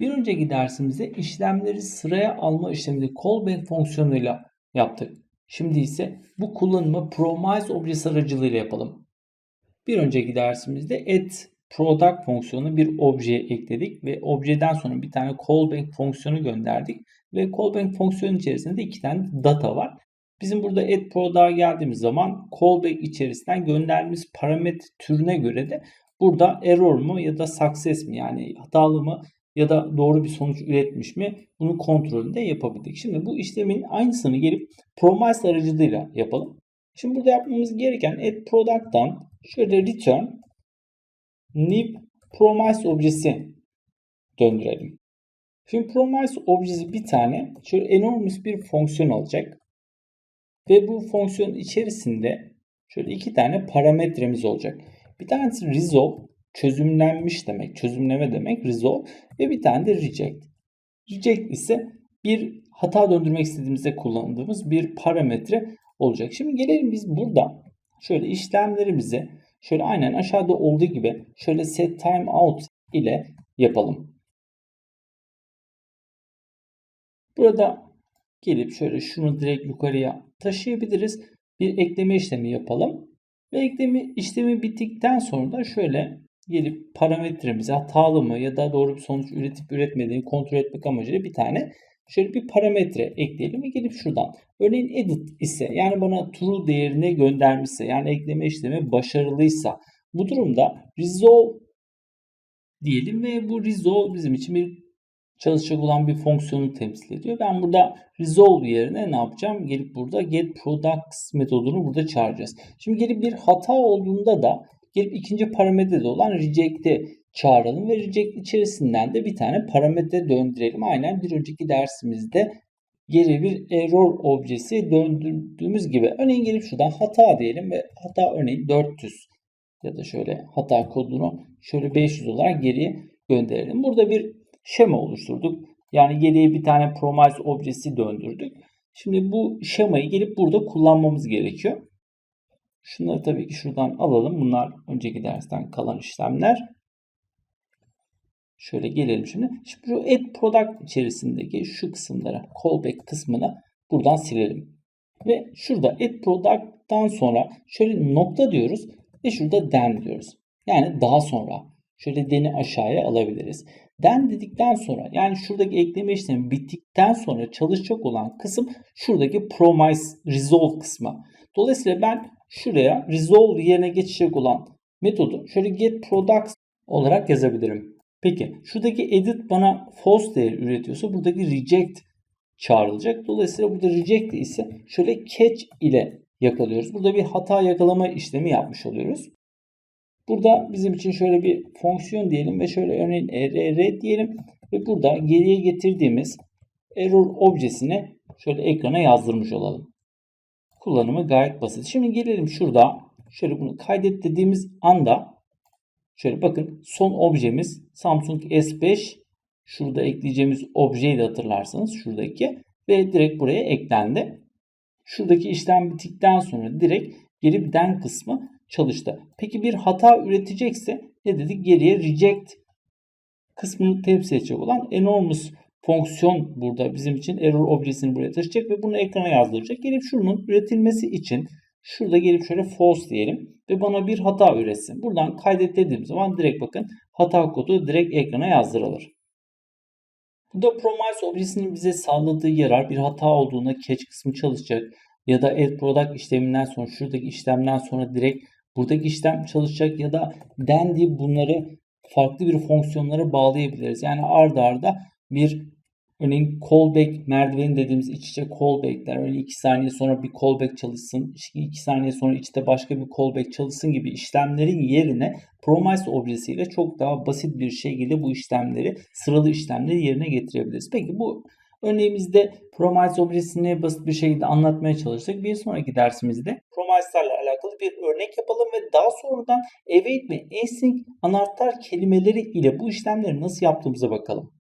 Bir önceki dersimizde işlemleri sıraya alma işlemini callback fonksiyonuyla yaptık. Şimdi ise bu kullanımı promise objesi aracılığıyla yapalım. Bir önceki dersimizde add product fonksiyonu bir objeye ekledik ve objeden sonra bir tane callback fonksiyonu gönderdik ve callback fonksiyonu içerisinde iki tane data var. Bizim burada add product'a geldiğimiz zaman callback içerisinden gönderdiğimiz parametre türüne göre de burada error mu ya da success mi yani hatalı mı ya da doğru bir sonuç üretmiş mi bunun kontrolünü de yapabildik. Şimdi bu işlemin aynısını gelip promise aracılığıyla yapalım. Şimdi burada yapmamız gereken add product'tan şöyle return new promise objesi döndürelim. Şimdi promise objesi bir tane şöyle enormous bir fonksiyon alacak. Ve bu fonksiyon içerisinde şöyle iki tane parametremiz olacak. Bir tanesi resolve çözümlenmiş demek, çözümleme demek resolve ve bir tane de reject. Reject ise bir hata döndürmek istediğimizde kullandığımız bir parametre olacak. Şimdi gelelim biz burada şöyle işlemlerimizi şöyle aynen aşağıda olduğu gibi şöyle set time out ile yapalım. Burada gelip şöyle şunu direkt yukarıya taşıyabiliriz. Bir ekleme işlemi yapalım. Ve ekleme işlemi bittikten sonra da şöyle gelip parametremize hatalı mı ya da doğru bir sonuç üretip üretmediğini kontrol etmek amacıyla bir tane şöyle bir parametre ekleyelim ve gelip şuradan örneğin edit ise yani bana true değerini göndermişse yani ekleme işlemi başarılıysa bu durumda resolve diyelim ve bu resolve bizim için bir çalışacak olan bir fonksiyonu temsil ediyor. Ben burada resolve yerine ne yapacağım? Gelip burada get products metodunu burada çağıracağız. Şimdi gelip bir hata olduğunda da gelip ikinci parametrede olan reject'i çağıralım ve reject içerisinden de bir tane parametre döndürelim. Aynen bir önceki dersimizde geri bir error objesi döndürdüğümüz gibi. Örneğin gelip şuradan hata diyelim ve hata örneğin 400 ya da şöyle hata kodunu şöyle 500 olarak geriye gönderelim. Burada bir şema oluşturduk. Yani geriye bir tane promise objesi döndürdük. Şimdi bu şemayı gelip burada kullanmamız gerekiyor. Şunları tabii ki şuradan alalım. Bunlar önceki dersten kalan işlemler. Şöyle gelelim şimdi. Şimdi şu add product içerisindeki şu kısımlara callback kısmını buradan silelim. Ve şurada add product'tan sonra şöyle nokta diyoruz ve şurada den diyoruz. Yani daha sonra şöyle deni aşağıya alabiliriz. Den dedikten sonra yani şuradaki ekleme işlemi bittikten sonra çalışacak olan kısım şuradaki promise resolve kısmı. Dolayısıyla ben şuraya resolve yerine geçecek olan metodu şöyle get products olarak yazabilirim. Peki şuradaki edit bana false değer üretiyorsa buradaki reject çağrılacak. Dolayısıyla burada reject ise şöyle catch ile yakalıyoruz. Burada bir hata yakalama işlemi yapmış oluyoruz. Burada bizim için şöyle bir fonksiyon diyelim ve şöyle örneğin err diyelim ve burada geriye getirdiğimiz error objesini şöyle ekrana yazdırmış olalım. Kullanımı gayet basit. Şimdi gelelim şurada şöyle bunu kaydet dediğimiz anda şöyle bakın son objemiz Samsung S5 şurada ekleyeceğimiz objeyi de hatırlarsanız şuradaki ve direkt buraya eklendi. Şuradaki işlem bittikten sonra direkt geri den kısmı çalıştı. Peki bir hata üretecekse ne dedik? Geriye reject kısmını temsil edecek olan enormous fonksiyon burada bizim için error objesini buraya taşıyacak ve bunu ekrana yazdıracak. Gelip şunun üretilmesi için şurada gelip şöyle false diyelim ve bana bir hata üretsin. Buradan kaydet dediğim zaman direkt bakın hata kodu direkt ekrana yazdırılır. Burada promise objesinin bize sağladığı yarar bir hata olduğunda catch kısmı çalışacak ya da add product işleminden sonra şuradaki işlemden sonra direkt buradaki işlem çalışacak ya da dendi bunları farklı bir fonksiyonlara bağlayabiliriz. Yani arda arda bir örneğin callback merdiveni dediğimiz iç içe callbackler örneğin 2 saniye sonra bir callback çalışsın 2 saniye sonra içte başka bir callback çalışsın gibi işlemlerin yerine promise objesiyle çok daha basit bir şekilde bu işlemleri sıralı işlemleri yerine getirebiliriz. Peki bu Örneğimizde promise objesini basit bir şekilde anlatmaya çalıştık. Bir sonraki dersimizde promise'larla alakalı bir örnek yapalım ve daha sonradan await ve async anahtar kelimeleri ile bu işlemleri nasıl yaptığımıza bakalım.